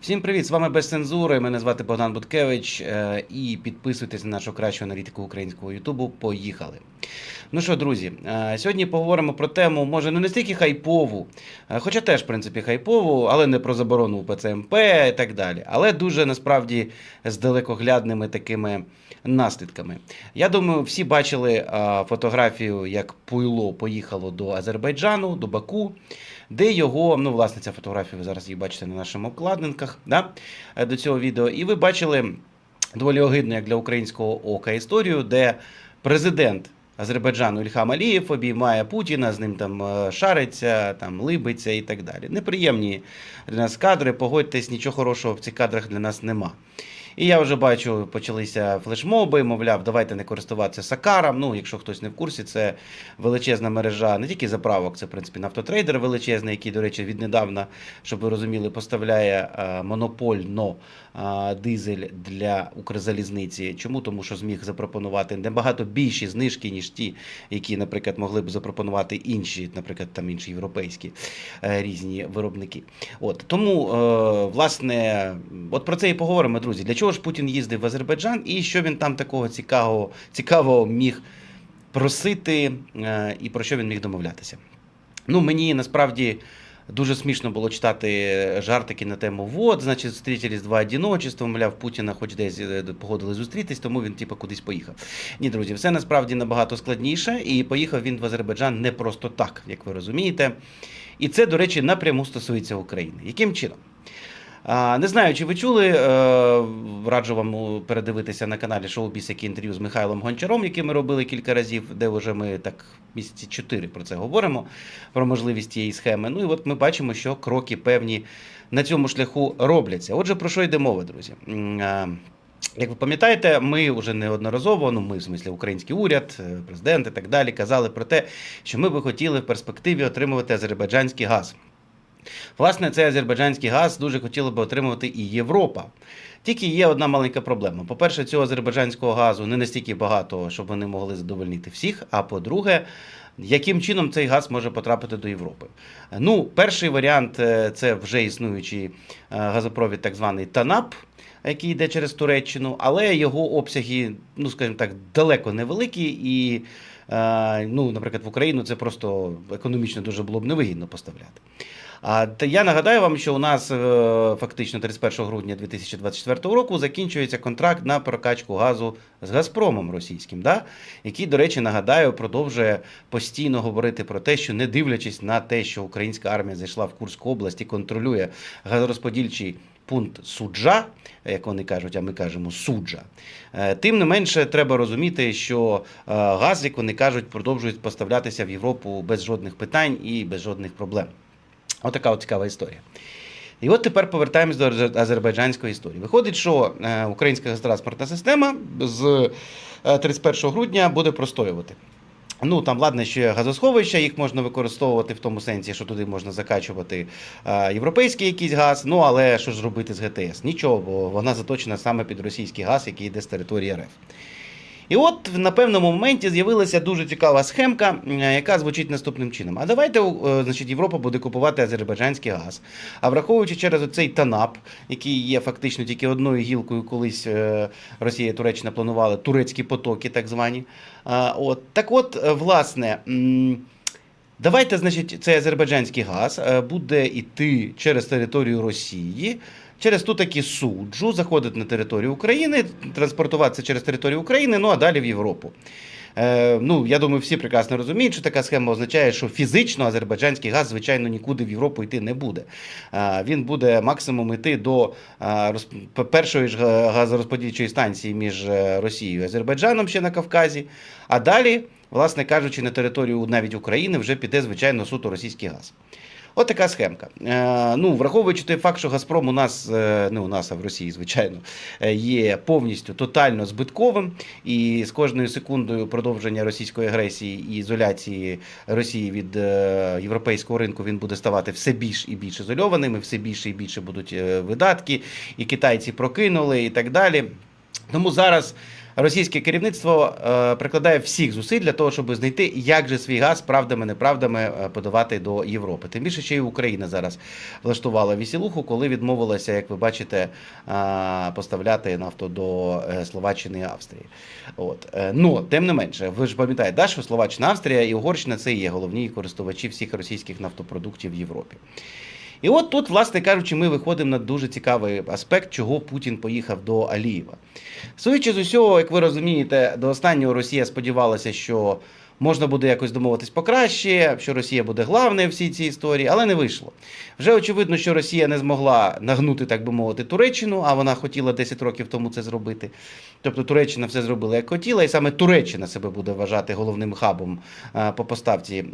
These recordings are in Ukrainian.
Всім привіт! З вами без цензури. Мене звати Богдан Буткевич. е, І підписуйтесь на нашу кращу аналітику українського Ютубу. Поїхали. Ну що, друзі, е, сьогодні поговоримо про тему, може, не настільки хайпову, е, хоча теж, в принципі, хайпову, але не про заборону УПЦМП і так далі. Але дуже насправді з далекоглядними такими наслідками. Я думаю, всі бачили е, фотографію, як Пуйло поїхало до Азербайджану, до Баку де його, ну, власне, ця фотографія, ви зараз її бачите на наших обкладинках да, до цього відео. І ви бачили доволі огидну, як для українського ока, історію, де президент Азербайджану Ільхам Алієв обіймає Путіна, з ним там е, шариться, там либиться і так далі. Неприємні для нас кадри, погодьтесь, нічого хорошого в цих кадрах для нас нема. І я вже бачу, почалися флешмоби, мовляв, давайте не користуватися Сакаром. Ну, якщо хтось не в курсі, це величезна мережа не тільки заправок, це в принципі нафтотрейдер величезний, який, до речі, віднедавна, щоб ви розуміли, поставляє е, монопольно е, дизель для Укрзалізниці. Чому? Тому що зміг запропонувати набагато більші знижки, ніж ті, які, наприклад, могли б запропонувати інші, наприклад, там інші європейські е, різні виробники. От тому, власне, от про це і поговоримо, друзі. Для чого ж Путін їздив в Азербайджан і що він там такого цікавого, цікавого міг просити е, і про що він міг домовлятися? Ну, мені насправді. Дуже смішно було читати жартики на тему вот, значить, зустрілись два одиночества, мовляв, Путіна хоч десь е, погодили зустрітись, тому він типу кудись поїхав. Ні, друзі, все насправді набагато складніше, і поїхав він в Азербайджан не просто так, як ви розумієте. І це, до речі, напряму стосується України. Яким чином? Не знаю, чи ви чули, е, раджу вам ну, передивитися на каналі Шоу яке інтерв'ю з Михайлом Гончаром, яке ми робили кілька разів, де вже ми так місяці чотири про це говоримо, про можливість цієї схеми. Ну і от ми бачимо, що кроки певні на цьому шляху робляться. Отже, про що йде мова, друзі? Як ви пам'ятаєте, ми вже неодноразово, ну ми в смислі український уряд, е, президент і так далі, казали про те, що ми би хотіли в перспективі отримувати азербайджанський газ. Власне, цей азербайджанський газ дуже хотіла би отримувати і Європа. Тільки є одна маленька проблема. По-перше, цього азербайджанського газу не настільки багато, щоб вони могли задовольнити всіх. А по-друге, яким чином цей газ може потрапити до Європи? Ну, перший варіант е, це вже існуючий е, газопровід, так званий ТАНАП. Який йде через Туреччину, але його обсяги, ну скажімо так, далеко невеликі, і, е, ну, наприклад, в Україну це просто економічно дуже було б невигідно поставляти. А я нагадаю вам, що у нас е, фактично 31 грудня 2024 року закінчується контракт на прокачку газу з Газпромом російським, да? який, до речі, нагадаю, продовжує постійно говорити про те, що не дивлячись на те, що українська армія зайшла в Курську область і контролює газорозподільчий пункт суджа, як вони кажуть, а ми кажемо суджа. Е, Тим не менше, треба розуміти, що е, газ, як вони кажуть, продовжує поставлятися в Європу без жодних питань і без жодних проблем. Отака от цікава історія. І от тепер повертаємось до азербайджанської історії. Виходить, що е, українська газотранспортна система з е, 31 грудня буде простоювати. Ну там ладно, ще газосховища, їх можна використовувати в тому сенсі, що туди можна закачувати е, європейський якийсь газ. Ну але що ж робити з ГТС? Нічого, бо вона заточена саме під російський газ, який йде з території РФ. І от на певному моменті з'явилася дуже цікава схемка, е, яка звучить наступним чином. А давайте е, значить, Європа буде купувати азербайджанський газ. А враховуючи через оцей ТАНАП, який є фактично тільки одною гілкою, колись е, Росія Туреччина планували турецькі потоки, так звані. От так, от, власне. Давайте, значить, цей азербайджанський газ буде йти через територію Росії, через ту таки суджу, заходити на територію України, транспортуватися через територію України, ну а далі в Європу. Е, ну, я думаю, всі прекрасно розуміють, що така схема означає, що фізично азербайджанський газ, звичайно, нікуди в Європу йти не буде. Е, він буде максимум йти до е, першої ж газорозподільчої станції між е, Росією і Азербайджаном ще на Кавказі, а далі власне кажучи, на територію навіть України вже піде, звичайно, суто російський газ. От така схемка. Е, ну, враховуючи той факт, що Газпром у нас, е, не у нас, а в Росії, звичайно, е, є повністю тотально збитковим, і з кожною секундою продовження російської агресії і ізоляції Росії від європейського ринку він буде ставати все більш і більш ізольованим, і все більше і більше будуть видатки, і китайці прокинули, і так далі. Тому зараз російське керівництво е, прикладає всіх зусиль для того, щоб знайти, як же свій газ правдами неправдами е, подавати до Європи. Тим більше, ще й Україна зараз влаштувала вісілуху, коли відмовилася, як ви бачите, е, поставляти нафту до Словаччини і Австрії. От ну тим не менше, ви ж пам'ятаєте, да, що Словаччина, Австрія і Угорщина це і є головні користувачі всіх російських нафтопродуктів в Європі. І от тут, власне кажучи, ми виходимо на дуже цікавий аспект, чого Путін поїхав до Алієва. Судячи з усього, як ви розумієте, до останнього Росія сподівалася, що можна буде якось домовитись покраще, що Росія буде главною в всій цій історії, але не вийшло. Вже очевидно, що Росія не змогла нагнути, так би мовити, Туреччину, а вона хотіла 10 років тому це зробити. Тобто Туреччина все зробила як хотіла, і саме Туреччина себе буде вважати головним хабом е, по поставці е,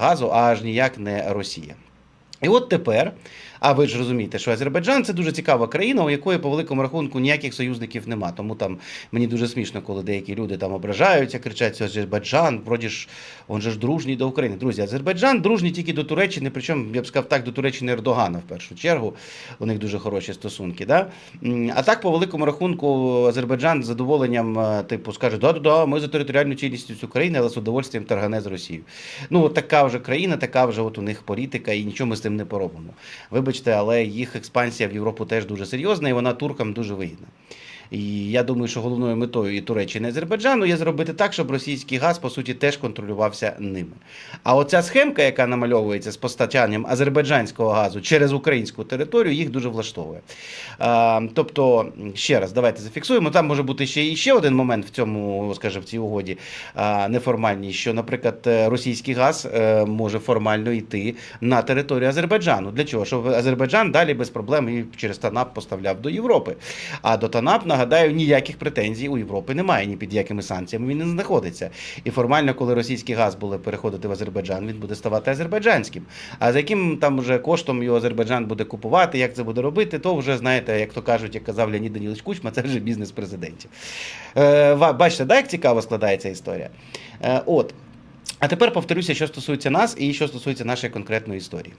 газу, а аж ніяк не Росія. І от тепер, а ви ж розумієте, що Азербайджан це дуже цікава країна, у якої по великому рахунку ніяких союзників нема. Тому там мені дуже смішно, коли деякі люди там ображаються, кричать, що Азербайджан, вроді ж, він же ж дружній до України. Друзі, Азербайджан дружній тільки до Туреччини, причому я б сказав так, до Туреччини Ердогана в першу чергу. У них дуже хороші стосунки. Да? А так, по великому рахунку, Азербайджан з задоволенням, е, типу, скаже, да-да-да, ми за територіальну цілісність України, але з удовольствием торгане з Росією. Ну, от така вже країна, така вже от у них політика, і нічого ми з цим не поробимо. Вибачте, але їх експансія в Європу теж дуже серйозна, і вона туркам дуже вигідна. І я думаю, що головною метою і Туреччини і Азербайджану є зробити так, щоб російський газ, по суті, теж контролювався ними. А оця схемка, яка намальовується з постачанням азербайджанського газу через українську територію, їх дуже влаштовує. А, тобто, ще раз, давайте зафіксуємо. Там може бути ще ще один момент в цьому, скажімо, в цій угоді а, неформальній, що, наприклад, е, російський газ е, може формально йти на територію Азербайджану. Для чого? Щоб Азербайджан далі без проблем і через ТАНАП поставляв до Європи. А до ТАНАП, нагадаю, ніяких претензій у Європи немає, ні під якими санкціями він не знаходиться. І формально, коли російський газ буде переходити в Азербайджан, він буде ставати азербайджанським. А за яким там вже коштом його Азербайджан буде купувати, як це буде робити, то вже знаєте, як то кажуть, як казав Леонід Данілович Кучма, це вже бізнес президентів. Е, бачите, да, як цікаво складається історія. Е, от. А тепер повторюся, що стосується нас і що стосується нашої конкретної історії.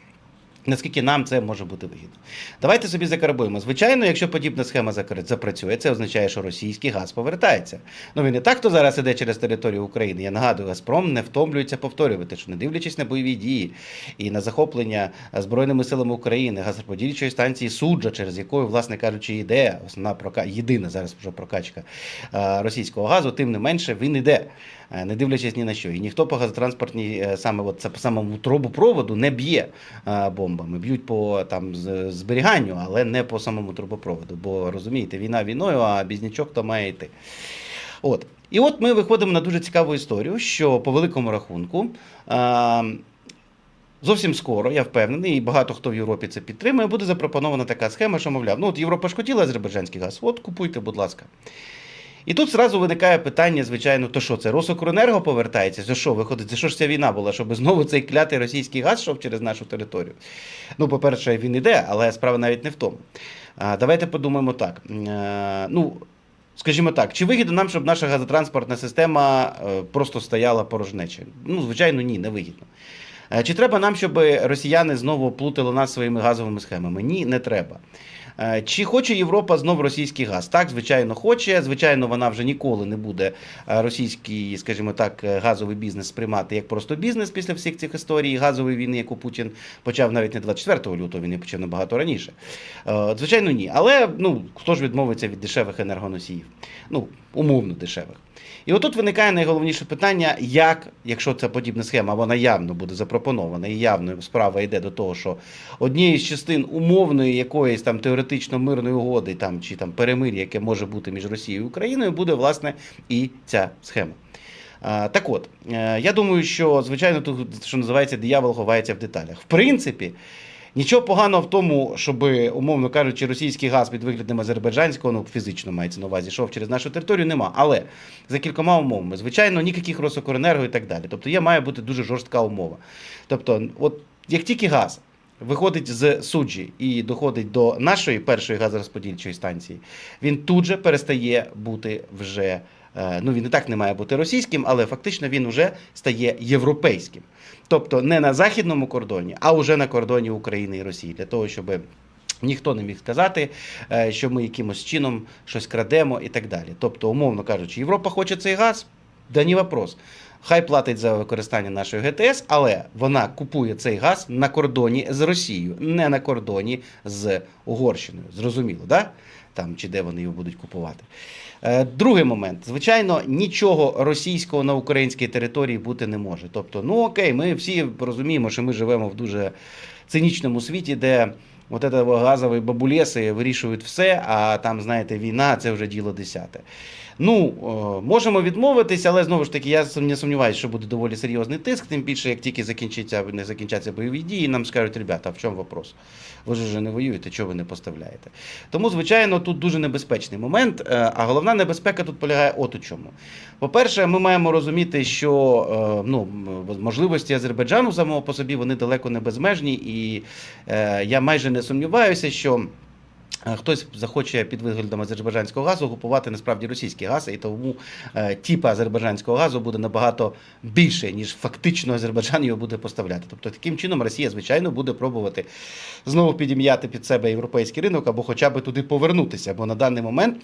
Наскільки нам це може бути вигідно? Давайте собі закарбуємо. Звичайно, якщо подібна схема запрацює, це означає, що російський газ повертається. Ну він і так то зараз іде через територію України. Я нагадую, Газпром не втомлюється повторювати, що не дивлячись на бойові дії і на захоплення е, збройними силами України газоподільчої станції суджа, через якою, власне кажучи, йде основна прока... єдина зараз вже прокачка е, російського газу, тим не менше він іде. е, Не дивлячись ні на що, і ніхто по газотранспортній саме от, самому трубопроводу не б'є е, бомбами, б'ють по там зберіганню, але не по самому трубопроводу. Бо розумієте, війна війною, а бізнячок то має йти. От. І от ми виходимо на дуже цікаву історію, що по великому рахунку. е, Зовсім скоро, я впевнений, і багато хто в Європі це підтримує, буде запропонована така схема, що, мовляв, ну от Європа ж хотіла азербайджанський газ, от купуйте, будь ласка. І тут зразу виникає питання, звичайно, то що це Росукренерго повертається? За що виходить? За що ж ця війна була? Щоб знову цей клятий російський газ йшов через нашу територію? Ну, по-перше, він іде, але справа навіть не в тому. А, давайте подумаємо так. Е, ну, скажімо так, чи вигідно нам, щоб наша газотранспортна система е, просто стояла порожнечою? Ну, звичайно, ні, не вигідно. Е, Чи треба нам, щоб росіяни знову плутали нас своїми газовими схемами? Ні, не треба. Е, Чи хоче Європа знов російський газ? Так, звичайно, хоче. Звичайно, вона вже ніколи не буде е, російський, скажімо так, е, газовий бізнес сприймати як просто бізнес після всіх цих історій газової війни, яку Путін почав навіть не 24 лютого, він її почав набагато раніше. Звичайно, ні. Але ну хто ж відмовиться від дешевих енергоносіїв? Ну, умовно дешевих. І отут виникає найголовніше питання, як, якщо ця подібна схема, вона явно буде запропонована, і явно справа йде до того, що однією з частин умовної якоїсь там теоретично мирної угоди, там чи там перемир'я, яке може бути між Росією і Україною, буде власне і ця схема. Так от, е, я думаю, що звичайно тут, що називається, диявол ховається в деталях. В принципі, нічого поганого в тому, щоб, умовно кажучи, російський газ під виглядом азербайджанського, ну фізично мається на увазі, йшов через нашу територію, нема. Але за кількома умовами, звичайно, ніяких Росокоренерго і так далі. Тобто є має бути дуже жорстка умова. Тобто, от як тільки газ виходить з суджі і доходить до нашої першої газорозподільчої станції, він тут же перестає бути вже. е, Ну, він і так не має бути російським, але фактично він вже стає європейським. Тобто не на західному кордоні, а вже на кордоні України і Росії, для того, щоб Ніхто не міг сказати, е, що ми якимось чином щось крадемо і так далі. Тобто, умовно кажучи, Європа хоче цей газ, да ні вопрос. Хай платить за використання нашої ГТС, але вона купує цей газ на кордоні з Росією, не на кордоні з Угорщиною. Зрозуміло, да? Там чи де вони його будуть купувати. Е, Другий момент. Звичайно, нічого російського на українській території бути не може. Тобто, ну окей, ми всі розуміємо, що ми живемо в дуже цинічному світі, де от это газові бабулеси вирішують все, а там, знаєте, війна це вже діло десяте. Ну, е, можемо відмовитись, але знову ж таки, я не сумніваюся, що буде доволі серйозний тиск, тим більше, як тільки закінчиться, не закінчаться бойові дії, нам скажуть, ребята, в чому вопрос? Ви ж вже не воюєте, чого ви не поставляєте? Тому, звичайно, тут дуже небезпечний момент. е, А головна небезпека тут полягає от у чому. По-перше, ми маємо розуміти, що е, ну, можливості Азербайджану самого по собі вони далеко не безмежні, і я майже не сумніваюся, що. е, Хтось захоче під виглядом азербайджанського газу купувати насправді російський газ, і тому тіпа типа азербайджанського газу буде набагато більше, ніж фактично Азербайджан його буде поставляти. Тобто таким чином Росія, звичайно, буде пробувати знову підім'яти під себе європейський ринок або хоча б туди повернутися. Бо на даний момент.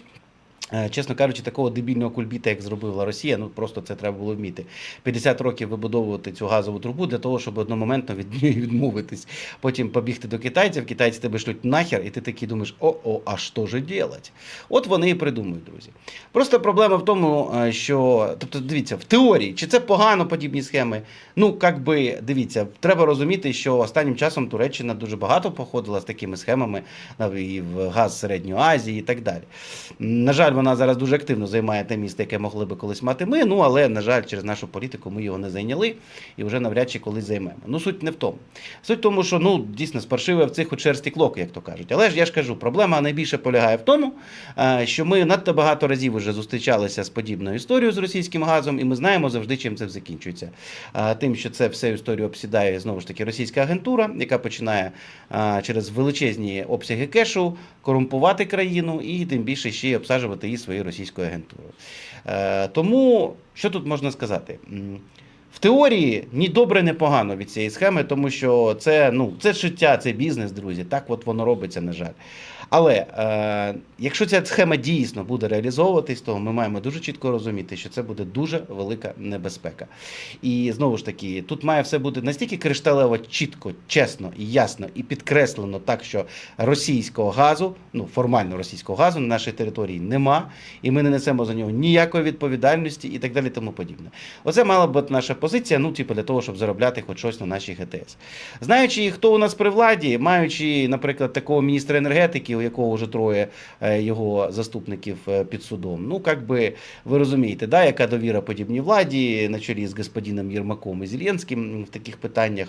Е, Чесно кажучи, такого дебільного кульбіта, як зробила Росія, ну просто це треба було вміти. 50 років вибудовувати цю газову трубу для того, щоб одномоментно від неї відмовитись. Потім побігти до китайців, китайці тебе шлють нахер, і ти такий думаєш, о-о, а що ж делать? От вони і придумують, друзі. Просто проблема в тому, е, що, тобто, дивіться, в теорії, чи це погано подібні схеми? Ну, як би, дивіться, треба розуміти, що останнім часом Туреччина дуже багато походила з такими схемами і в газ Середньої Азії і так далі. На жаль, вона зараз дуже активно займає те місце, яке могли би колись мати ми. Ну але на жаль, через нашу політику ми його не зайняли і вже навряд чи колись займемо. Ну суть не в тому. Суть в тому, що ну дійсно спаршиве в цих у черсті клоки, як то кажуть. Але ж я ж кажу, проблема найбільше полягає в тому, е, що ми надто багато разів вже зустрічалися з подібною історією з російським газом, і ми знаємо завжди, чим це закінчується. Е, Тим, що це все історію обсідає знову ж таки російська агентура, яка починає е, через величезні обсяги кешу корумпувати країну і тим більше ще й обсаджувати її своєю російською агентурою. Е, Тому що тут можна сказати? В теорії ні добре, ні погано від цієї схеми, тому що це, ну, це життя, це бізнес, друзі. Так от воно робиться, на жаль. Але е, якщо ця схема дійсно буде реалізовуватись, то ми маємо дуже чітко розуміти, що це буде дуже велика небезпека. І знову ж таки, тут має все бути настільки кришталево чітко, чесно і ясно, і підкреслено так, що російського газу, ну формально російського газу на нашій території нема, і ми не несемо за нього ніякої відповідальності і так далі, тому подібне. Оце мала б бути наша позиція, ну, типу, для того, щоб заробляти хоч щось на нашій ГТС. Знаючи, хто у нас при владі, маючи, наприклад, такого міністра енергетики, у якого вже троє е, його заступників е, під судом, ну, як би ви розумієте, да, яка довіра подібній владі на чолі з господином Єрмаком і Зеленським в таких питаннях.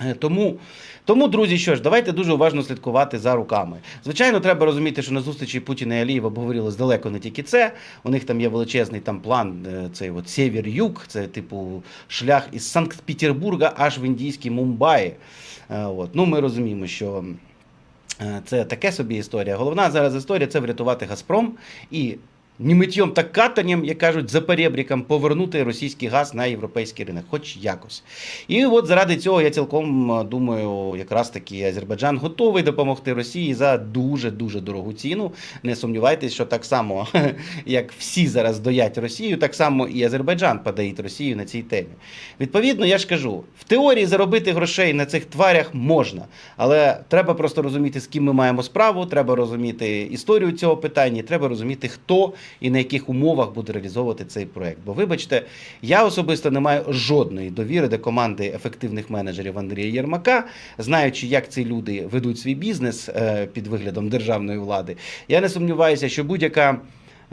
Е, Тому, тому, друзі, що ж, давайте дуже уважно слідкувати за руками. Звичайно, треба розуміти, що на зустрічі Путіна і Алієва обговорили здалеко не тільки це. У них там є величезний там план, цей от север-юг, це типу шлях із Санкт-Петербурга аж в індійський Мумбаї. От. Ну, ми розуміємо, що це таке собі історія. Головна зараз історія це врятувати Газпром і ні миттєм та катанням, як кажуть, за перебріком повернути російський газ на європейський ринок, хоч якось. І от заради цього я цілком е, думаю, якраз таки Азербайджан готовий допомогти Росії за дуже дуже дорогу ціну. Не сумнівайтесь, що так само, як всі зараз доять Росію, так само і Азербайджан подаїть Росію на цій темі. Відповідно, я ж кажу, в теорії заробити грошей на цих тварях можна, але треба просто розуміти, з ким ми маємо справу, треба розуміти історію цього питання, треба розуміти, хто і на яких умовах буде реалізовувати цей проект. Бо, вибачте, я особисто не маю жодної довіри до команди ефективних менеджерів Андрія Єрмака, знаючи, як ці люди ведуть свій бізнес е, під виглядом державної влади. Я не сумніваюся, що будь-яка.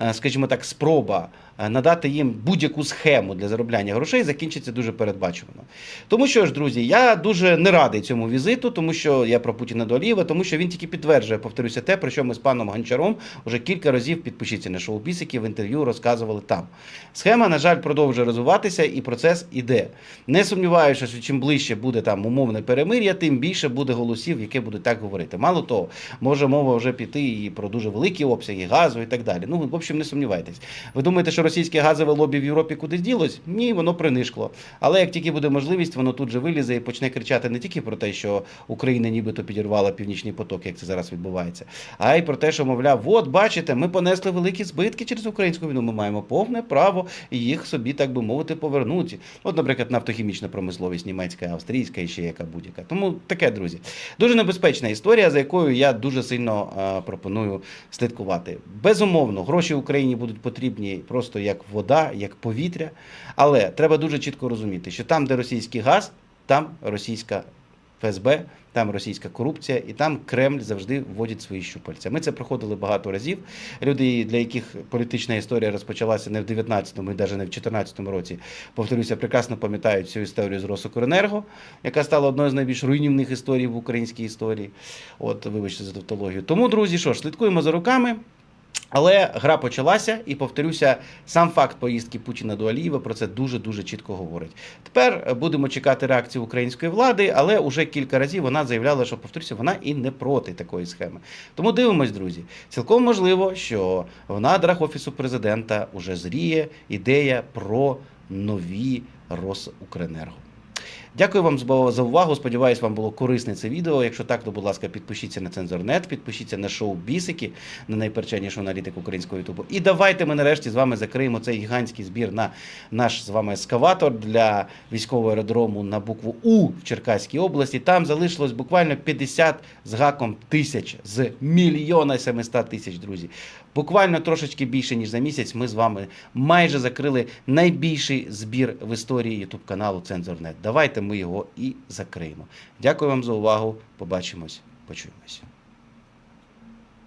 Е, Скажімо так, спроба е, надати їм будь-яку схему для заробляння грошей закінчиться дуже передбачувано. Тому що ж, друзі, я дуже не радий цьому візиту, тому що я про Путіна до Алієва, тому що він тільки підтверджує, повторюся, те, про що ми з паном Гончаром вже кілька разів підпишіться на шоу Бісики в інтерв'ю розказували там. Схема, на жаль, продовжує розвиватися, і процес іде. Не сумніваюся, що чим ближче буде там умовне перемир'я, тим більше буде голосів, які будуть так говорити. Мало того, може мова вже піти і про дуже великі обсяги газу і так далі. Ну, в общем, не сумнівайтесь. Ви думаєте, що російське газове лобі в Європі кудись ділось? Ні, воно принишкло. Але як тільки буде можливість, воно тут же вилізе і почне кричати не тільки про те, що Україна нібито підірвала північний поток, як це зараз відбувається, а й про те, що мовляв, от бачите, ми понесли великі збитки через українську війну. Ми маємо повне право їх собі, так би мовити, повернути. От, наприклад, нафтохімічна промисловість німецька, австрійська і ще яка будь-яка. Тому таке, друзі, дуже небезпечна історія, за якою я дуже сильно е, пропоную слідкувати. Безумовно, гроші Україні будуть потрібні просто як вода, як повітря. Але треба дуже чітко розуміти, що там, де російський газ, там російська ФСБ, там російська корупція, і там Кремль завжди вводить свої щупальця. Ми це проходили багато разів. Люди, для яких політична історія розпочалася не в 19-му і навіть не в 14-му році, повторюся, прекрасно пам'ятають цю історію з Росукренерго, яка стала одною з найбільш руйнівних історій в українській історії. От, вибачте за тавтологію. Тому, друзі, що ж, слідкуємо за руками. Але гра почалася, і повторюся, сам факт поїздки Путіна до Алієва про це дуже дуже чітко говорить. Тепер е, будемо чекати реакції української влади, але уже кілька разів вона заявляла, що повторюся, вона і не проти такої схеми. Тому дивимось, друзі. Цілком можливо, що в надрах офісу президента уже зріє ідея про нові Росукренерго. Дякую вам за- увагу. Сподіваюсь, вам було корисне це відео. Якщо так, то будь ласка, підпишіться на Цензорнет, підпишіться на шоу Бісики, на найперченішу аналітику українського ютубу. І давайте ми нарешті з вами закриємо цей гігантський збір на наш з вами ескаватор для військового аеродрому на букву У в Черкаській області. Там залишилось буквально 50 з гаком тисяч з мільйона 700 тисяч, друзі. Буквально трошечки більше ніж за місяць. Ми з вами майже закрили найбільший збір в історії ютуб каналу Цензорнет. Давайте ми його і закриємо. Дякую вам за увагу. Побачимось, почуємося.